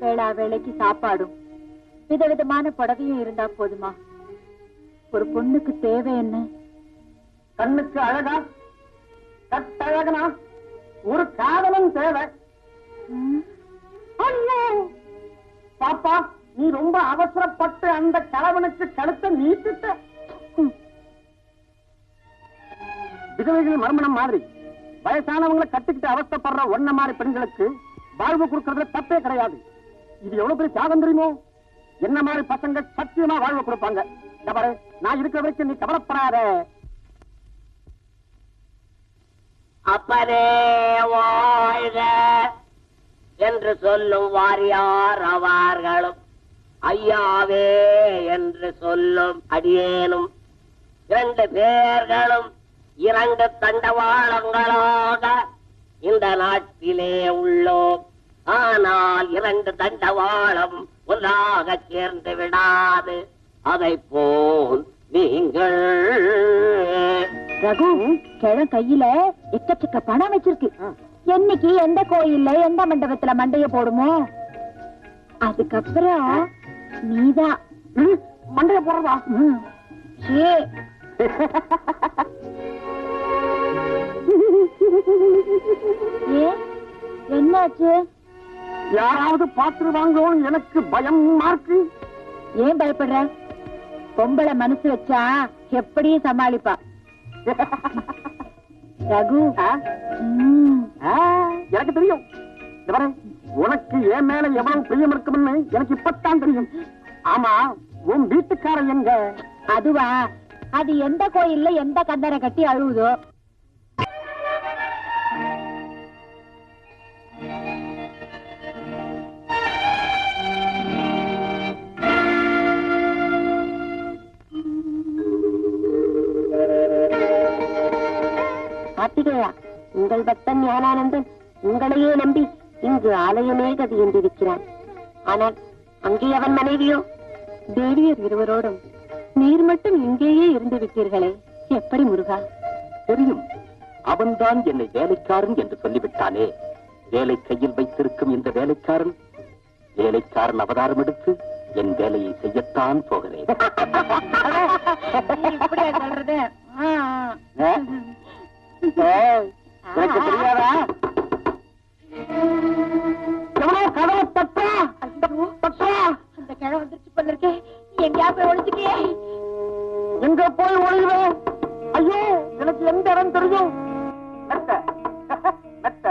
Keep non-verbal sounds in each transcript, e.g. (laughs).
வேளா வேளைக்கு சாப்பாடும். விதவிதமான புடவையும் இருந்தா போதுமா? ஒரு பொண்ணுக்கு தேவை என்ன? கண்ணுக்கு அழகா கட்டழகனா? ஒரு காதலன் தேவை! பாப்பா நீ ரொம்ப அவசரப்பட்டு அந்த கணவனுக்கு கழுத்தை நீட்டிட்ட. விதவைகள் மறுமணம் மாதிரி. வயசானவங்களை கட்டிக்கிட்டு அவஸ்தைப்படுற ஒன்ன மாதிரி பெண்களுக்கு வாழ்வு கொடுக்கறதுல தப்பே கிடையாது. இது எவ்வளவு பெரிய தியாகம் தெரியுமோ? என்ன மாதிரி பசங்க சத்தியமா வாழ்வு கொடுப்பாங்க. நான் இருக்கிற வரைக்கும் நீ கவலைப்படாத. அப்பரே வாழ்க என்று சொல்லும் வாரியார் அவர்களும் ஐயாவே என்று சொல்லும் அடியேனும் இரண்டு பேர்களும் இரண்டு தண்டவாளங்களாக இந்த நாட்டிலே உள்ளோம். ஆனால் இரண்டு தண்டவாளம் ஒன்றாக சேர்ந்து விடாது. அதை போல் நீங்கள் ரகு கிழம் கையில எக்கச்சக்க பணம் வச்சிருக்கு. என்னைக்கு எந்த கோயில்ல எந்த மண்டபத்துல மண்டைய போடுமோ? அதுக்கப்புறம் நீதான் மண்டைய போடுறதா. சீ. (laughs) என்னாச்சு யாராவது பாத்துருவாங்களோன்னு எனக்கு பயமா இருக்கு ஏன் பயப்படுற? பொம்பளை மனசு வச்சா எப்படியும் சமாளிப்பா. ரகு எனக்கு தெரியும். உனக்கு என் மேல எவ்வளவு பிரியம் இருக்கும்னு எனக்கு இப்பத்தான் தெரியும். ஆமா உன் வீட்டுக்காரன் எங்க? அதுவா? அது எந்த கோயில்ல எந்த கந்தரை கட்டி அழுவுதோ? கார்த்திகேயா உங்கள் பக்தன் ஞானானந்தன் உங்களையே நம்பி இங்கு ஆலயமே கதி என்றிருக்கிறான் ஆனால் அங்கே அவன் மனைவியோ? தேவியர் இருவரோடும் நீர் மட்டும் இங்கேயே இருந்து விட்டீர்களே எப்படி முருகா? தெரியும் அவன்தான் என்னை வேலைக்காரன் என்று சொல்லிவிட்டானே. வேலை கையில் வைத்திருக்கும் இந்த வேலைக்காரன் வேலைக்காரன் அவதாரம் எடுத்து என் வேலையை செய்யத்தான் போகிறேன். (laughs) எங்க போய் ஒளிவேன் ஐயோ எனக்கு எந்த இடம் தெரியும்? மெத்த மெத்த.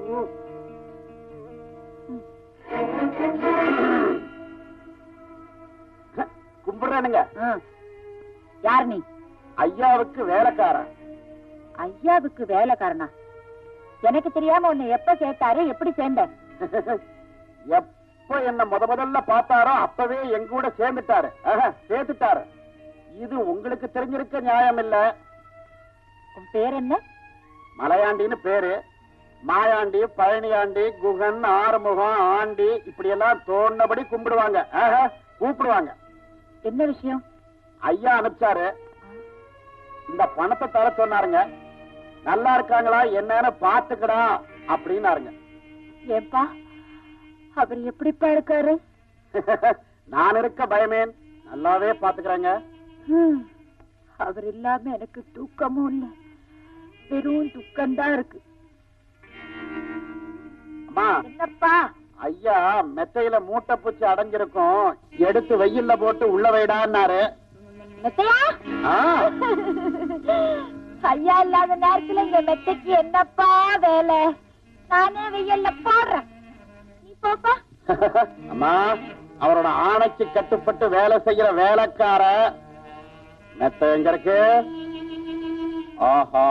ஐயோ. கும்பிடுறேனுங்க. யார் நீ? ஐயாவுக்கு வேலைக்காரன். ஐயாவுக்கு வேலைக்காரனா? எனக்கு தெரியாம உன்னை எப்ப சேர்த்தாரு எப்படி சேர்ந்த (laughs) எப்ப என்ன முத முதல்ல பார்த்தாரோ அப்பவே எங்க கூட சேர்ந்துட்டாரு. சேர்த்துட்டாரு. இது உங்களுக்கு தெரிஞ்சிருக்க நியாயம் இல்ல. உன் பேர் என்ன? மலையாண்டின்னு பேரு. மாயாண்டி பழனியாண்டி குகன் ஆறுமுகம் ஆண்டி இப்படி எல்லாம் தோணுபடி கும்பிடுவாங்க கூப்பிடுவாங்க. என்ன விஷயம்? ஐயா அனுப்பிச்சாரு. இந்த பணத்தை தர சொன்னாருங்க. நல்லா இருக்காங்களா என்னன்னு பாத்துக்கடா அப்படின்னாருங்க. ஏப்பா அவர் எப்படிப்பா இருக்காரு? (laughs) நான் இருக்க பயமேன். நல்லாவே பாத்துக்கிறேங்க அவர் இல்லாம எனக்கு தூக்கமும் இல்ல. வெறும் துக்கம்தான் இருக்கு. அம்மா. என்னப்பா? ஐயா மெத்தையில மூட்டை பூச்சி அடைஞ்சிருக்கும் எடுத்து வெயில்ல போட்டு உள்ள வைடான்னாரு. (laughs) ஐயா இல்லாத நேரத்துல இந்த மெத்தைக்கு என்னப்பா வேலை? நானே வெயில்ல போடுறேன். அம்மா அவரோட ஆணைக்கு கட்டுப்பட்டு வேலை செய்யற வேலைக்கார மெத்த எங்க இருக்கு? ஆஹா.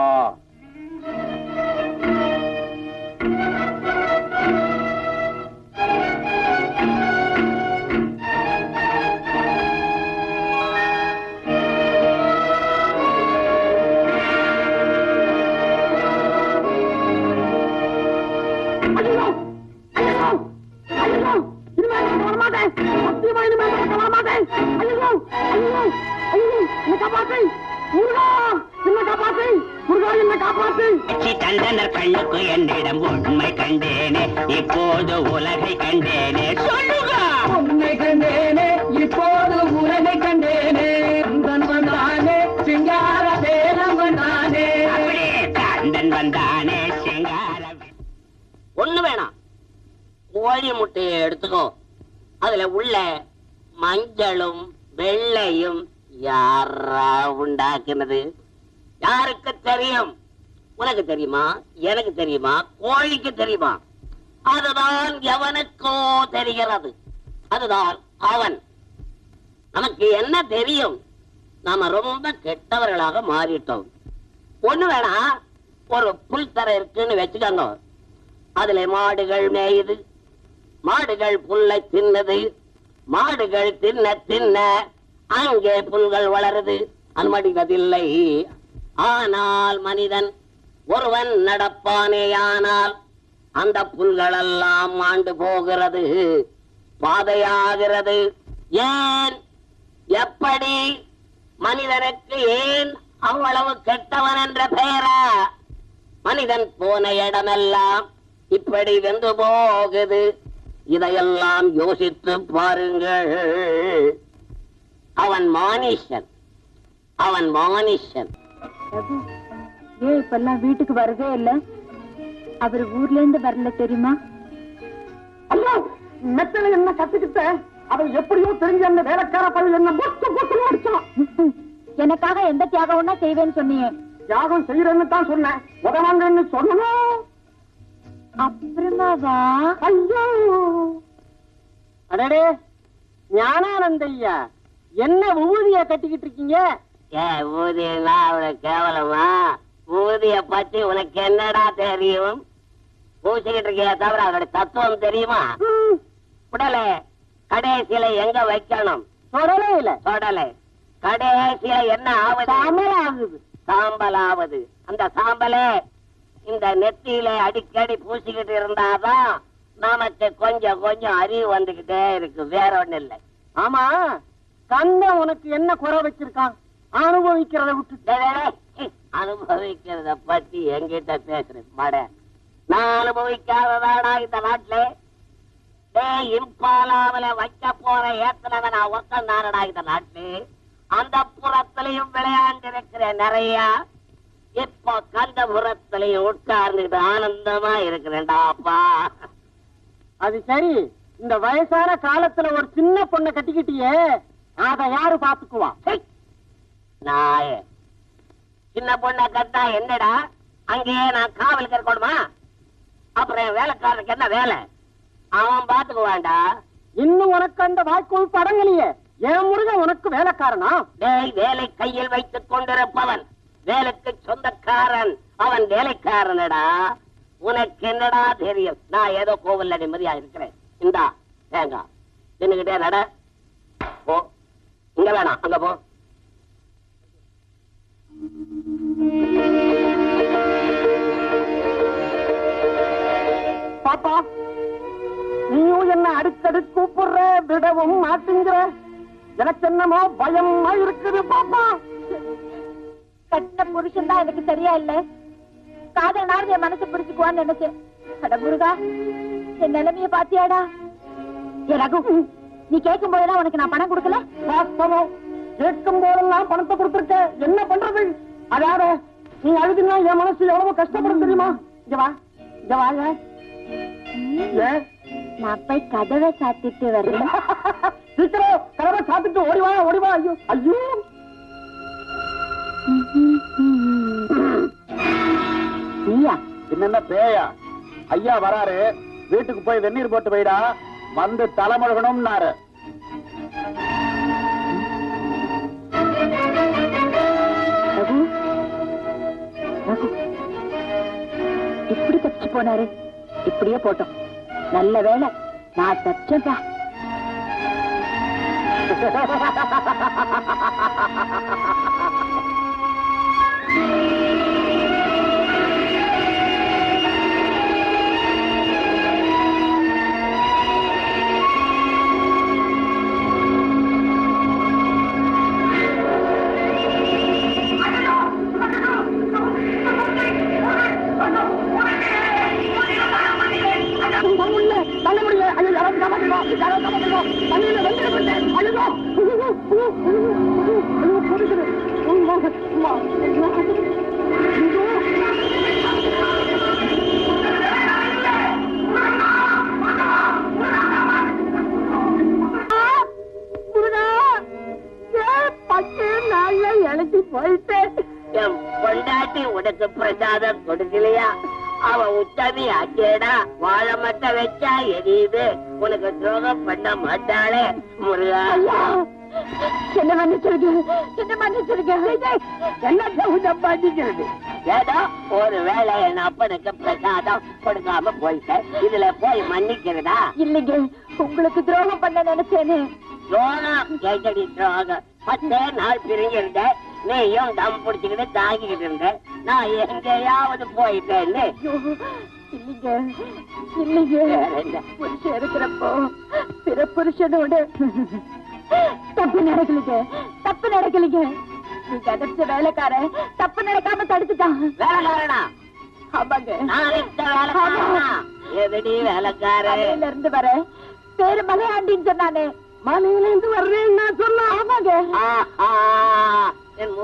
பெண்ணுக்கு என்னிடம் உண்மை கண்டேனே. இப்போது உலகை கண்டேனே. சொல்லுங்க. உன்னை கண்டேனே. இப்போது உலகை கண்டேனே. வந்தானே. சிங்கார அப்படியே கந்தன் வந்தானே. சிங்கார ஒண்ணு வேணாம். கோழி முட்டையை எடுத்துக்கோ. அதுல உள்ள மஞ்சளும் வெள்ளையும் யாரா உண்டாக்குனது? யாருக்கு தெரியும்? உனக்கு தெரியுமா? எனக்கு தெரியுமா? கோழிக்கு தெரியுமா? அதுதான் எவனுக்கோ தெரிகிறது. அதுதான் அவன். நமக்கு என்ன தெரியும்? நாம ரொம்ப கெட்டவர்களாக மாறிட்டோம். ஒண்ணு வேணா ஒரு புல் தர இருக்குன்னு வச்சுக்கோங்க. அதுல மாடுகள் மேயுது. மாடுகள் புல்லை தின்னது. மாடுகள் தின்ன தின்ன அங்கே புல்கள் வளருது. அனுமதிப்பதில்லை ஆனால் மனிதன் ஒருவன் நடப்பானேயானால் அந்த புல்களெல்லாம் ஆண்டு போகிறது பாதையாகிறது. ஏன்? எப்படி? மனிதனுக்கு ஏன் அவ்வளவு கெட்டவன் என்ற பெயரா மனிதன் போன இடமெல்லாம் இப்படி வெந்து போகுது. இதையெல்லாம் யோசித்து பாருங்கள். அவன் மானிஷன். அவன் மானிஷன். ஏன் இப்பெல்லாம் வீட்டுக்கு வரதே இல்ல? அவர் ஊர்ல இருந்து வரல தெரியுமா? ஐயோ மெத்தல என்ன கத்துக்கிட்ட? அதை எப்படியோ தெரிஞ்ச அந்த வேலைக்கார பையன் என்ன பொட்டு பொட்டு அடிச்சான். எனக்காக எந்த தியாகம்னா செய்வேன்னு சொன்னீங்க. தியாகம் செய்யறேன்னு தான் சொன்னேன். உதவாங்கன்னு சொல்லணும் அப்புறமாவா? ஐயோ. அடடே ஞானானந்தையா என்ன ஊதிய கட்டிக்கிட்டு இருக்கீங்க? ஏ ஊதியனா அவளை கேவலமா? ஊதிய பத்தி உனக்கு என்னடா தெரியும்? பூசிக்கிட்டு இருக்கிய தவிர அதோட தத்துவம் தெரியுமா? உடலே கடைசியில எங்க வைக்கணும்? தொடரே இல்ல. தொடலை. கடைசியில என்ன ஆகுது? சாம்பல் ஆகுது. சாம்பல் ஆகுது. அந்த சாம்பலே இந்த நெத்தியில அடிக்கடி பூசிக்கிட்டு இருந்தாதான் நமக்கு கொஞ்சம் கொஞ்சம் அறிவு வந்துகிட்டே இருக்கு. வேற ஒண்ணு இல்லை. ஆமா. கந்த உனக்கு என்ன குறை வச்சிருக்கான்? அனுபவிக்கிறத டேய், அனுபவிக்கிறத பத்தி என்கிட்ட பேசுறது மட. நான் அனுபவிக்காததாடா இந்த நாட்டுல. இம்பாலாவில வைக்க போற ஏத்தனவன் நான் ஒத்தனாரடா இந்த நாட்டுல. அந்த புறத்திலையும் விளையாண்டு இருக்கிறேன் நிறைய இப்போ கந்தபுரத்திலையும் உட்கார்ந்துட்டு ஆனந்தமா இருக்கிறேன்டா அப்பா. அது சரி. இந்த வயசான காலத்துல ஒரு சின்ன பொண்ணை கட்டிக்கிட்டியே. அத யாரு பாத்துக்குவா. நாயே. சின்ன பொண்ணை கட்டா என்னடா? அங்கேயே நான் காவலுக்கு இருக்கணுமா அப்புறம் என் வேலைக்காரனுக்கு என்ன வேலை? அவன் பாத்துக்குவான்டா. இன்னும் உனக்கு அந்த வாய்க்குள் படங்கலையே என் முருகன் உனக்கு வேலைக்காரனா? டேய் வேலை கையில் வைத்துக் கொண்டிருப்பவன். வேலைக்கு சொந்தக்காரன். அவன் வேலைக்காரனடா. உனக்கு என்னடா தெரியும்? நான் ஏதோ கோவில்ல நிம்மதியா இருக்கிறேன். இந்தா தேங்காய். தின்னுகிட்டே நட. போ. இங்க வேணாம். அங்க போ. பாப்பா நீயும் என்ன அடிக்கடி கூப்பிடுற? விடவும் மாட்டேங்கிற. எனக்கு என்னமோ பயமா இருக்குது பாப்பா. கட்டின புருஷன் தான் எனக்கு சரியா இல்ல காதலனாவது என் மனசு புரிச்சுக்குவான்னு நினைச்சேன். அட முருகா என் நிலைமைய பாத்தியாடா? ஏ ரகு நீ கேட்கும் போதெல்லாம் உனக்கு நான் பணம் கொடுக்கல? வாஸ்தவம் கேட்கும் போதெல்லாம் பணத்தை கொடுத்துருக்க என்ன பண்றது? அதாவது நீ அழுதுனா என் மனசு எவ்வளவு கஷ்டப்படும் தெரியுமா? இங்க வா இங்க வாங்க ஏன் நான் போய் கதவை சாத்திட்டு வரேன் (laughs) சீக்கிரம் கதவை சாத்திட்டு ஓடி வா ஓடி வா ஐயோ ஐயோ. நீயா? என்னென்ன பேயா? ஐயா வராரு. வீட்டுக்கு போய் வெந்நீர் போட்டு போயிடா. வந்து தலைமுழுகணும்னாரு. போனாரு. இப்படியே போட்டோம். நல்ல வேளை நான் தச்சேன்ப்பா. (laughs) உனக்கு பிரசாதம் கொடுக்கலையா? அவ உத்தமி அச்சேடா வாழ மட்ட வச்சா எரியுது. உனக்கு துரோகம் பண்ண மாட்டாளே. முருகா. என்ன மன்னிச்சிருங்க? என்ன மன்னிச்சிருங்க? என்ன உதம் பண்ணிக்கிறது ஏதோ ஒரு வேளை என் அப்பனுக்கு பிரசாதம் கொடுக்காம போயிட்டேன். இதுல போய் மன்னிக்கிறதா? இல்லைங்க உங்களுக்கு துரோகம் பண்ண நினைச்சேனே. துரோகம்? கேட்டடி துரோகம்? பத்தே நாள் பிரிஞ்சிருந்தேன். நீயும் தம் பிடிச்சுக்கிட்டு தாங்கிக்கிட்டு இருந்த நான் எங்கேயாவது போயிட்டேன்னு. இல்லைங்க இல்லைங்க? புருஷன் இருக்கிறப்போ பிற புருஷனோட தப்பு நடக்கலைங்க. தப்பு நடக்கலைங்க. நீங்க அடைச்ச வேலைக்காரன் தப்பு நடக்காம தடுத்துட்டான். வேலைக்காரனா? ஆமாங்க. எதடி வேலைக்காரன்? இருந்து வர பேரு மலையாண்டின்னு சொன்னானே. மலையில இருந்து வர்றேன்னு நான் சொன்ன. ஆமாங்க. ஆஹா என்